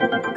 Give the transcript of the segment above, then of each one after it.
พ่อ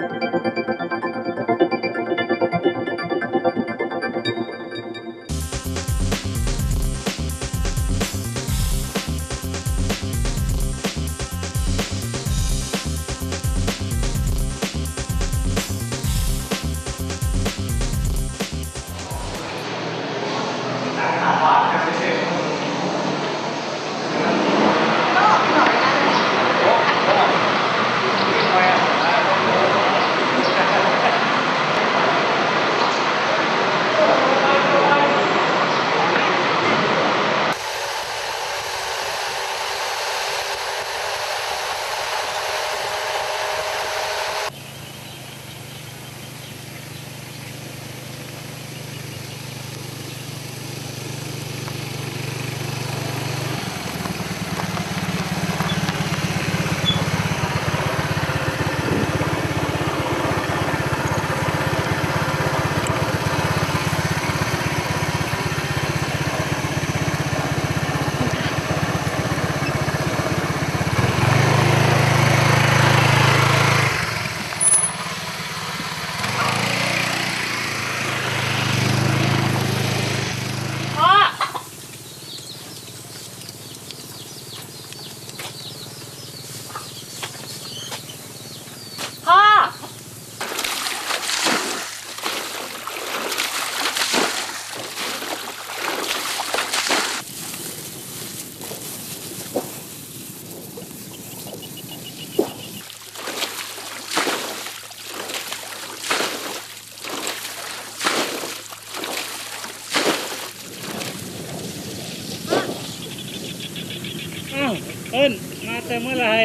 อ้าวเอิ้นมาแต่เมื่อไหร่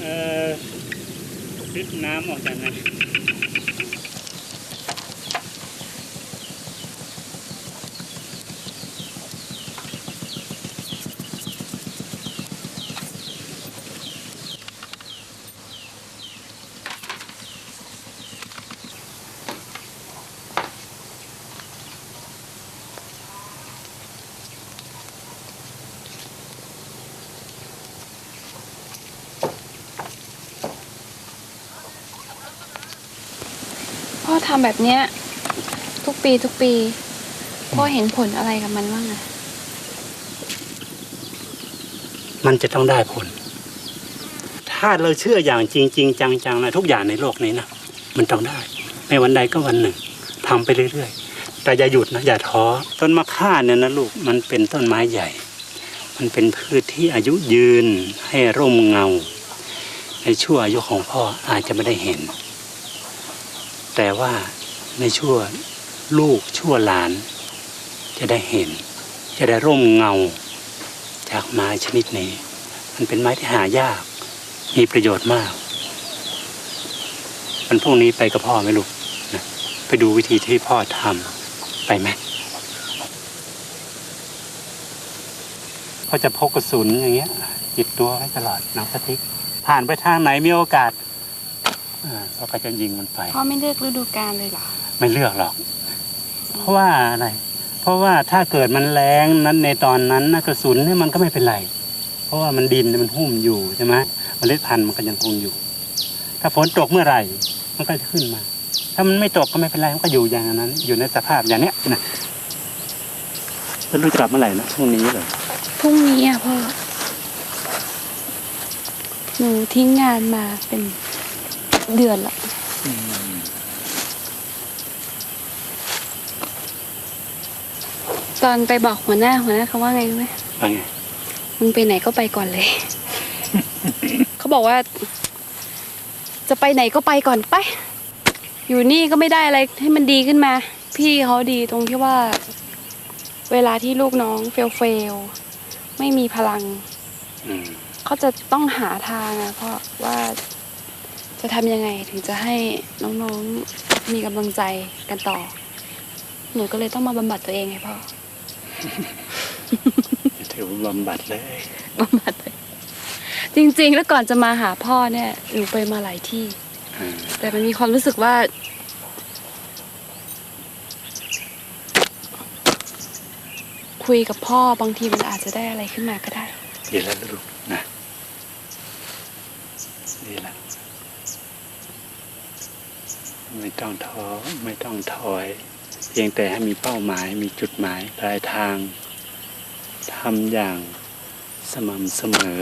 เอ่อพิษน้ำออกจากนั้น ทำแบบเนี้ยทุกปีทุกปี พ่อเห็นผลอะไรกับมันบ้างอะมันจะต้องได้ผล ถ้าเราเชื่ออย่างจริงจริงจังๆนะทุกอย่างในโลกนี้นะมันต้องได้ในวันใดก็วันหนึ่งทำไปเรื่อยๆ แต่อย่าหยุดนะอย่าท้อต้นมะข่าเนี่ยนะลูกมันเป็นต้นไม้ใหญ่ มันเป็นพืชที่อายุยืนให้ร่มเงา ในชั่วอายุของพ่ออาจจะไม่ได้เห็น แต่ว่าในชั่วลูกชั่วหลาน จะได้เห็น จะได้ร่มเงา จากไม้ชนิดนี้ มันเป็นไม้ที่หายาก มีประโยชน์มากวันพรุ่งนี้ไปกับพ่อไหมลูกนะไปดูวิธีที่พ่อทำไปไหมก็จะพกกระสุนอย่างเงี้ยติดตัวไว้ตลอดนังสติ๊กผ่านไปทางไหนมีโอกาส อ่าเราก็จะยิงมันไปพ่อไม่เลือกฤดูกาลเลยเหรอไม่เลือกหรอก เพราะว่าอะไร เพราะว่าถ้าเกิดมันแรงนั้นในตอนนั้นนะกระสุนเนี่ยมันก็ไม่เป็นไร เพราะว่ามันดินมันหุ้มอยู่ใช่ไหมเมล็ดพันธุ์มันก็ยังคงอยู่ ถ้าฝนตกเมื่อไหร่ มันก็จะขึ้นมา ถ้ามันไม่ตกก็ไม่เป็นไรมันก็อยู่อย่างนั้น อยู่ในสภาพอย่างเนี้ยนะแล้วรู้จะกลับเมื่อไหร่นะพรุ่งนี้เหรอพรุ่งนี้อะพ่อหนูทิ้งงานมาเป็น เดือนละตอนไปบอกหัวหน้าหัวหน้าเขาว่าไงรู้ไหมว่าไงมึงไปไหนก็ไปก่อนเลย เขาบอกว่า จะไปไหนก็ไปก่อนไป อยู่นี่ก็ไม่ได้อะไรให้มันดีขึ้นมา พี่เขาดีตรงที่ว่า เวลาที่ลูกน้องเฟลเฟลไม่มีพลังอืมเขาจะต้องหาทางอะเพราะว่า จะทำยังไงถึงจะให้น้องๆมีกำลังใจกันต่อ หนูก็เลยต้องมาบำบัดตัวเองไงพ่อถือว่าบำบัดเลยบำบัดตัวเองจริง ๆ แล้วก่อนจะมาหาพ่อเนี่ยหนูไปมาหลายที่อ่าแต่มันมีความรู้สึกว่า คุยกับพ่อบางทีมันอาจจะได้อะไรขึ้นมาก็ได้ ดีแล้วลูกนะ ดีแล้ว ไม่ต้องท้อไม่ต้องถอย เพียงแต่ให้มีเป้าหมายมีจุดหมายปลายทางทำอย่างสม่ำเสมอ